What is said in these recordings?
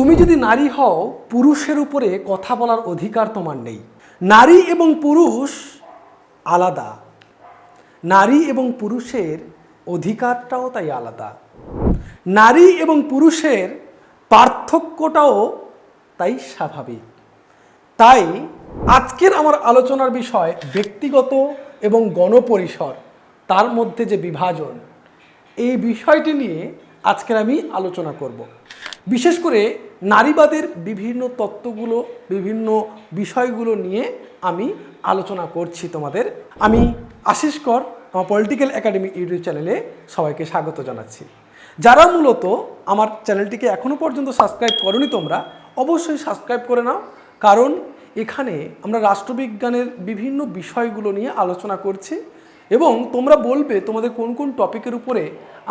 তুমি যদি নারী হও, পুরুষের উপরে কথা বলার অধিকার তোমার নেই। নারী এবং পুরুষ আলাদা। নারী এবং পুরুষের অধিকারটাও তাই আলাদা। নারী এবং পুরুষের পার্থক্যটাও তাই স্বাভাবিক। তাই আজকের আমার আলোচনার বিষয় ব্যক্তিগত এবং গণপরিসর, তার মধ্যে যে বিভাজন, এই বিষয়টি নিয়ে আজকের আমি আলোচনা করব। বিশেষ করে নারীবাদের বিভিন্ন তত্ত্বগুলো, বিভিন্ন বিষয়গুলো নিয়ে আমি আলোচনা করছি তোমাদের। আমি আশিস কর, আমার পলিটিক্যাল একাডেমি ইউটিউব চ্যানেলে সবাইকে স্বাগত জানাচ্ছি। যারা মূলত আমার চ্যানেলটিকে এখনও পর্যন্ত সাবস্ক্রাইব করনি তোমরা, অবশ্যই সাবস্ক্রাইব করে নাও। কারণ এখানে আমরা রাষ্ট্রবিজ্ঞানের বিভিন্ন বিষয়গুলো নিয়ে আলোচনা করছি এবং তোমরা বলবে তোমাদের কোন কোন টপিকের উপরে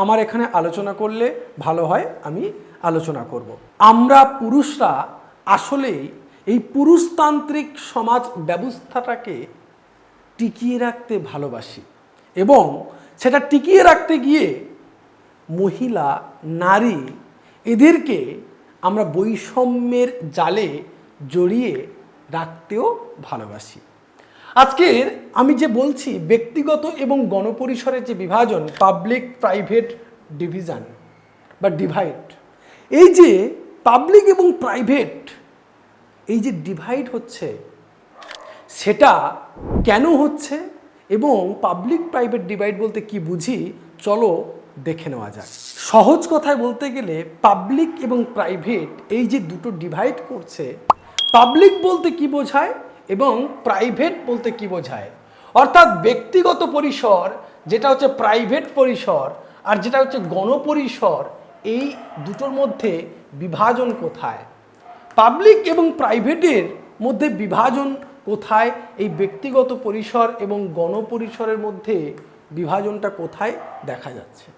আমার এখানে আলোচনা করলে ভালো হয়, আমি আলোচনা করব। আমরা পুরুষরা আসলেই এই পুরুষতান্ত্রিক সমাজ ব্যবস্থাটাকে টিকিয়ে রাখতে ভালোবাসি এবং সেটা টিকিয়ে রাখতে গিয়ে মহিলা, নারী এদেরকে আমরা বৈষম্যের জালে জড়িয়ে রাখতেও ভালোবাসি আজকের আমি যে বলছি ব্যক্তিগত এবং গণপরিসরের যে বিভাজন পাবলিক প্রাইভেট ডিভিশন বা ডিভাইড এই যে পাবলিক এবং প্রাইভেট এই যে ডিভাইড হচ্ছে, সেটা কেন হচ্ছে এবং পাবলিক প্রাইভেট ডিভাইড বলতে কি বুঝি, চলো দেখে নেওয়া যাক। সহজ কথায় বলতে গেলে পাবলিক এবং প্রাইভেট এই যে দুটো ডিভাইড করছে পাবলিক বলতে কি বোঝায় এবং প্রাইভেট বলতে কি বোঝায়? অর্থাৎ ব্যক্তিগত পরিসর, যেটা হচ্ছে প্রাইভেট পরিসর, আর যেটা হচ্ছে গণপরিসর এই দুটোর মধ্যে বিভাজন কোথায়? পাবলিক এবং প্রাইভেটের মধ্যে বিভাজন কোথায়? এই ব্যক্তিগত পরিসর এবং গণপরিসরের মধ্যে বিভাজনটা কোথায় দেখা যাচ্ছে?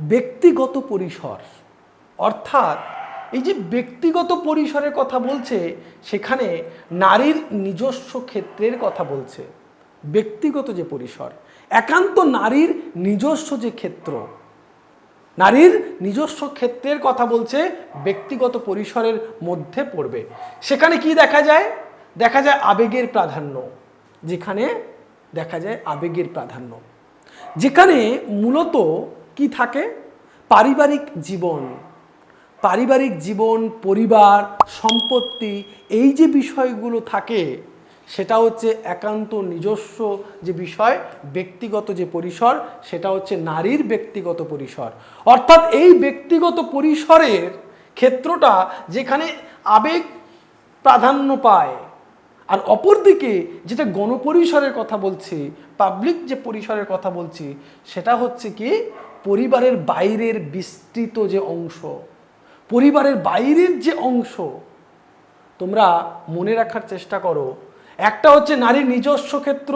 ব্যক্তিগত পরিসর, অর্থাৎ এই যে ব্যক্তিগত পরিসরের কথা বলছে, সেখানে নারীর নিজস্ব ক্ষেত্রের কথা বলছে। ব্যক্তিগত যে পরিসর, একান্ত নারীর নিজস্ব যে ক্ষেত্র নারীর নিজস্ব ক্ষেত্রের কথা বলছে, ব্যক্তিগত পরিসরের মধ্যে পড়বে। সেখানে কি দেখা যায়? দেখা যায় আবেগের প্রাধান্য, যেখানে দেখা যায় আবেগের প্রাধান্য। যেখানে মূলত কি থাকে? পারিবারিক জীবন পারিবারিক জীবন, পরিবার, সম্পত্তি, এই যে বিষয়গুলো থাকে সেটা হচ্ছে একান্ত নিজস্ব যে বিষয়, ব্যক্তিগত যে পরিসর, সেটা হচ্ছে নারীর ব্যক্তিগত পরিসর। অর্থাৎ এই ব্যক্তিগত পরিসরের ক্ষেত্রটা যেখানে আবেগ প্রাধান্য পায়, আর অপরদিকে যেটা গণপরিসরের কথা বলছি পাবলিক যে পরিসরের কথা বলছি, সেটা হচ্ছে কি পরিবারের বাইরের বিস্তৃত যে অংশ। পরিবারের বাইরের যে অংশ, তোমরা মনে রাখার চেষ্টা করো একটা হচ্ছে নারীর নিজস্ব ক্ষেত্র,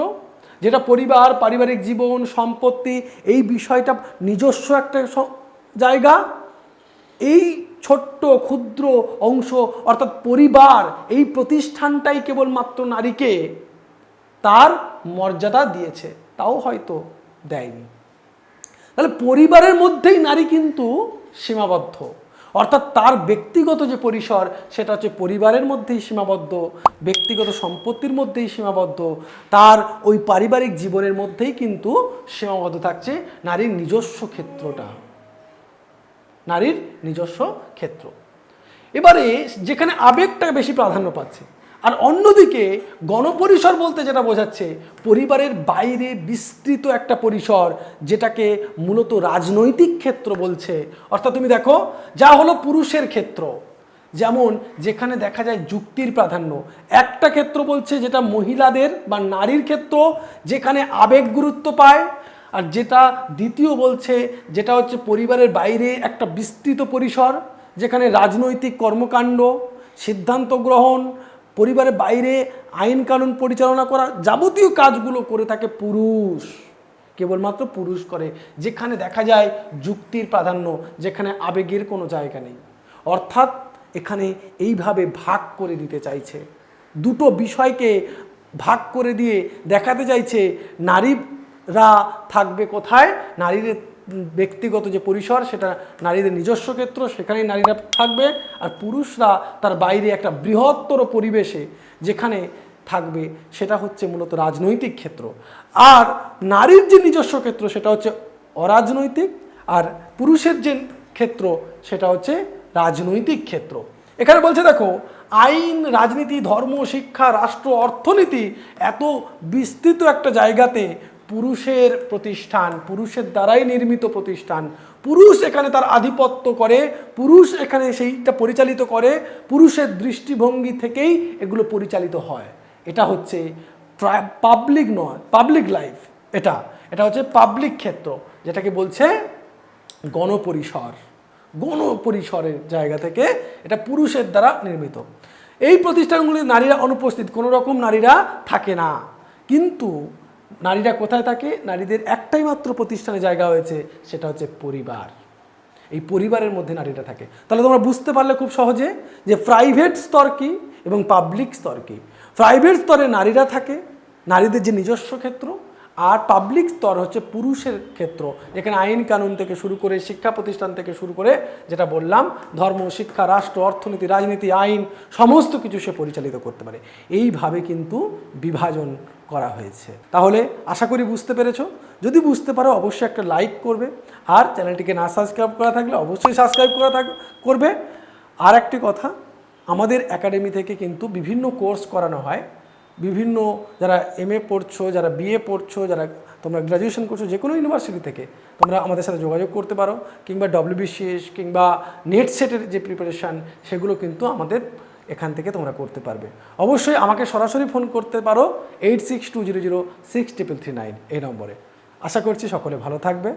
যেটা পরিবার, পারিবারিক জীবন, সম্পত্তি, এই বিষয়টা নিজস্ব একটা জায়গা। এই ছোট্ট, ক্ষুদ্র অংশ, অর্থাৎ পরিবার, এই প্রতিষ্ঠানটাই কেবলমাত্র নারীকে তার মর্যাদা দিয়েছে, তাও হয়তো দেয়নি। তাহলে পরিবারের মধ্যেই নারী কিন্তু সীমাবদ্ধ। অর্থাৎ তার ব্যক্তিগত যে পরিসর, সেটা হচ্ছে পরিবারের মধ্যেই সীমাবদ্ধ, ব্যক্তিগত সম্পত্তির মধ্যেই সীমাবদ্ধ, তার ওই পারিবারিক জীবনের মধ্যেই কিন্তু সীমাবদ্ধ থাকছে নারীর নিজস্ব ক্ষেত্রটা। নারীর নিজস্ব ক্ষেত্র। এবারে যেখানে আবেগটা বেশি প্রাধান্য পাচ্ছে আর অন্যদিকে গণপরিসর বলতে যেটা বোঝাচ্ছে, পরিবারের বাইরে বিস্তৃত একটা পরিসর যেটাকে মূলত রাজনৈতিক ক্ষেত্র বলছে। অর্থাৎ তুমি দেখো, যা হলো পুরুষের ক্ষেত্র। যেমন যেখানে দেখা যায় যুক্তির প্রাধান্য। একটা ক্ষেত্র বলছে যেটা মহিলাদের বা নারীর ক্ষেত্র, যেখানে আবেগ গুরুত্ব পায়। আর যেটা দ্বিতীয় বলছে যেটা হচ্ছে পরিবারের বাইরে একটা বিস্তৃত পরিসর, যেখানে রাজনৈতিক কর্মকাণ্ড, সিদ্ধান্ত গ্রহণ পরিবারের বাইরে আইন কানুন পরিচালনা করা যাবতীয় কাজগুলো করে থাকে পুরুষ। কেবলমাত্র পুরুষ করে, যেখানে দেখা যায় যুক্তির প্রাধান্য, যেখানে আবেগের কোনো জায়গা নেই। অর্থাৎ এখানে এইভাবে ভাগ করে দিতে চাইছে। দুটো বিষয়কে ভাগ করে দিয়ে দেখাতে চাইছে, নারীরা থাকবে কোথায়? নারীর ব্যক্তিগত যে পরিসর, সেটা নারীদের নিজস্ব ক্ষেত্র, সেখানেই নারীরা থাকবে আর পুরুষরা তার বাইরে একটা বৃহত্তর পরিবেশে যেখানে থাকবে, সেটা হচ্ছে মূলত রাজনৈতিক ক্ষেত্র। আর নারীর যে নিজস্ব ক্ষেত্র, সেটা হচ্ছে অরাজনৈতিক, আর পুরুষের যে ক্ষেত্র, সেটা হচ্ছে রাজনৈতিক ক্ষেত্র। এখানে বলছে, দেখো, আইন, রাজনীতি, ধর্ম, শিক্ষা, রাষ্ট্র, অর্থনীতি এত বিস্তৃত একটা জায়গাতে পুরুষের প্রতিষ্ঠান, পুরুষের দ্বারাই নির্মিত প্রতিষ্ঠান। পুরুষ এখানে তার আধিপত্য করে, পুরুষ এখানে সেইটা পরিচালিত করে, পুরুষের দৃষ্টিভঙ্গি থেকেই এগুলো পরিচালিত হয়। এটা হচ্ছে পাবলিক নয় পাবলিক লাইফ এটা এটা হচ্ছে পাবলিক ক্ষেত্র, যেটাকে বলছে গণপরিসর। গণপরিসরের জায়গা থেকে এটা পুরুষের দ্বারা নির্মিত। এই প্রতিষ্ঠানগুলি নারীরা অনুপস্থিত, কোনো রকম নারীরা থাকে না। কিন্তু নারীরা কোথায় থাকে? নারীদের একটাই মাত্র প্রতিষ্ঠানে জায়গা হয়েছে, সেটা হচ্ছে পরিবার। এই পরিবারের মধ্যে নারীরা থাকে। তাহলে তোমরা বুঝতে পারলে খুব সহজে যে প্রাইভেট স্তর কী এবং পাবলিক স্তর কী। প্রাইভেট স্তরে নারীরা থাকে, নারীদের যে নিজস্ব ক্ষেত্র, আর পাবলিক স্তর হচ্ছে পুরুষের ক্ষেত্র। যেখানে আইন কানুন থেকে শুরু করে শিক্ষা প্রতিষ্ঠান থেকে শুরু করে যেটা বললাম, ধর্ম, শিক্ষা, রাষ্ট্র, অর্থনীতি, রাজনীতি, আইন, সমস্ত কিছু সে পরিচালিত করতে পারে। এইভাবে কিন্তু বিভাজন করা হয়েছে। তাহলে আশা করি বুঝতে পেরেছ। যদি বুঝতে পারো, অবশ্যই একটা লাইক করবে। আর চ্যানেলটিকে না সাবস্ক্রাইব করা থাকলে অবশ্যই সাবস্ক্রাইব করা থাক করবে। আর একটি কথা, আমাদের একাডেমি থেকে কিন্তু বিভিন্ন কোর্স করানো হয়। বিভিন্ন যারা এম এ পড়ছো, যারা বিএ পড়ছো, যারা তোমরা গ্র্যাজুয়েশন করছ, যে কোনো ইউনিভার্সিটি থেকে তোমরা আমাদের সাথে যোগাযোগ করতে পারো। কিংবা ডব্লিউবিসিএস কিংবা নেট সেটের যে প্রিপারেশান সেগুলো কিন্তু আমাদের এখান থেকে তোমরা করতে পারবে। অবশ্যই আমাকে সরাসরি ফোন করতে পারো eight six two zero zero six triple three nine এই নম্বরে। আশা করছি সকলে ভালো থাকবে।